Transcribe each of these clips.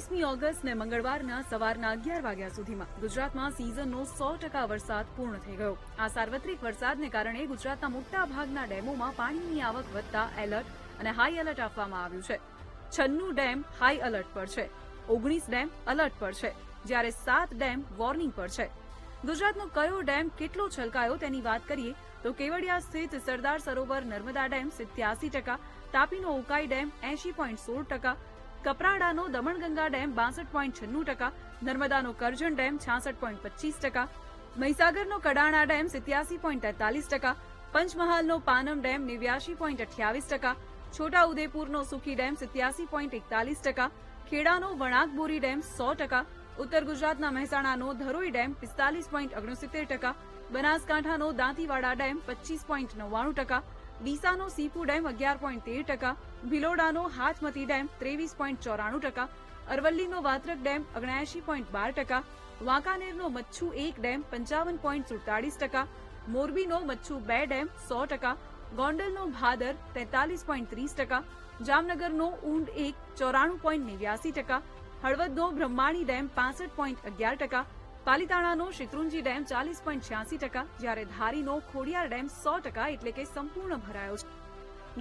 ઓગણીસમી ઓગસ્ટ ને મંગળવારના સવારના અગિયાર વાગ્યા સુધીમાં ગુજરાતમાં સિઝનનો સો ટકા વરસાદ પૂર્ણ થઈ ગયો. આ સાર્વત્રિક વરસાદને કારણે ગુજરાતના મોટા ભાગના ડેમોમાં પાણીની આવક વધતા એલર્ટ અને હાઈ એલર્ટ આપવામાં આવ્યું છે. છન્નું ડેમ હાઈ એલર્ટ પર છે. ઓગણીસ ડેમ એલર્ટ પર છે, જ્યારે સાત ડેમ વોર્નિંગ પર છે. ગુજરાતનો કયો ડેમ કેટલો છલકાયો તેની વાત કરીએ તો કેવડિયા સ્થિત સરદાર સરોવર નર્મદા ડેમ સિત્યાસી ટકા, તાપીનો ઉકાઈ ડેમ એંશી પોઈન્ટ સોળ ટકા કપરાડાનો દમણગંગા ડેમ બાસઠ પોઈન્ટ છન્નું ટકા, નર્મદાનો કરજણ ડેમ છાસઠ પોઈન્ટ પચીસ ટકા, મહીસાગરનો કડાણા ડેમ સિત્યાસી પોઈન્ટ તેતાલીસ ટકા, પંચમહાલનો પાનમ ડેમ નેવ્યાસી પોઈન્ટ અઠ્યાવીસ ટકા, છોટાઉદેપુરનો સુખી ડેમ સિત્યાસી પોઈન્ટ એકતાલીસ ટકા, ખેડાનો વણાકબોરી ડેમ સો ટકા, ઉત્તર ગુજરાતના મહેસાણાનો ધરોઈ ડેમ પિસ્તાલીસ પોઈન્ટ ઓગણસિત્તેર ટકા, બનાસકાંઠાનો દાંતીવાડા ડેમ પચીસ પોઈન્ટ નવ્વાણું ટકા ડીસાનો સીપુ ડેમ અગિયાર પોઈન્ટ તેર ટકા, ભિલોડાનો હાથમતી ડેમ ત્રેવીસ પોઈન્ટ ચોરાણું ટકા, અરવલ્લીનો વાત્રક ડેમ ઓગણએંશી પોઈન્ટ બાર ટકા, વાંકાનેરનો મચ્છુ એક ડેમ પંચાવન પોઈન્ટ સુડતાલીસ ટકા, મોરબીનો મચ્છુ બે ડેમ સો ટકા, ગોંડલનો ભાદર તેતાલીસ પોઈન્ટ ત્રીસ ટકા, જામનગરનો ઊંડ એક ચોરાણું પોઈન્ટ નેવ્યાસી ટકા, હળવદનો બ્રહ્માણી ડેમ પાસઠ પોઈન્ટ અગિયાર ટકા પાલીતાણાનો શેત્રુંજી ડેમ ચાલીસ પોઈન્ટ છ્યાસી ટકા, જ્યારે ધારીનો ખોડિયાર ડેમ સો ટકા એટલે કે સંપૂર્ણ ભરાયો છે.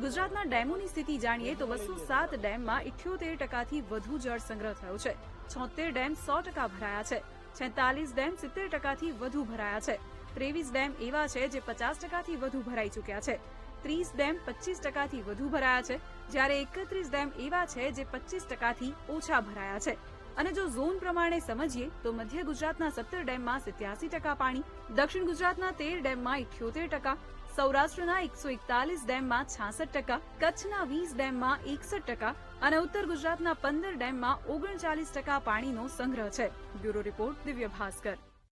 ગુજરાતના ડેમોની સ્થિતિ જાણીએ તો બસો સાત ડેમમાં ઇઠ્યોતેર ટકાથી વધુ જળ સંગ્રહ થયો છે. છોતેર ડેમ સો ટકા ભરાયા છે. છેતાલીસ ડેમ સિત્તેર ટકાથી વધુ ભરાયા છે. ત્રેવીસ ડેમ એવા છે જે પચાસ ટકાથી વધુ ભરાઈ ચૂક્યા છે. ત્રીસ ડેમ પચીસ ટકાથી વધુ ભરાયા છે, જ્યારે એકત્રીસ ડેમ એવા છે જે પચીસ ટકાથી ઓછા ભરાયા છે. અને જો ઝોન પ્રમાણે સમજીએ તો મધ્ય ગુજરાતના સત્તર ડેમમાં સિત્યાસી ટકા પાણી, દક્ષિણ ગુજરાતના તેર ડેમમાં ઇઠ્યોતેર ટકા, સૌરાષ્ટ્રના એકસો એકતાલીસ ડેમમાં છાસઠ ટકા, કચ્છના વીસ ડેમમાં એકસઠ ટકા અને ઉત્તર ગુજરાતના પંદર ડેમમાં ઓગણચાલીસ ટકા પાણીનો સંગ્રહ છે. Bureau report Divya Bhaskar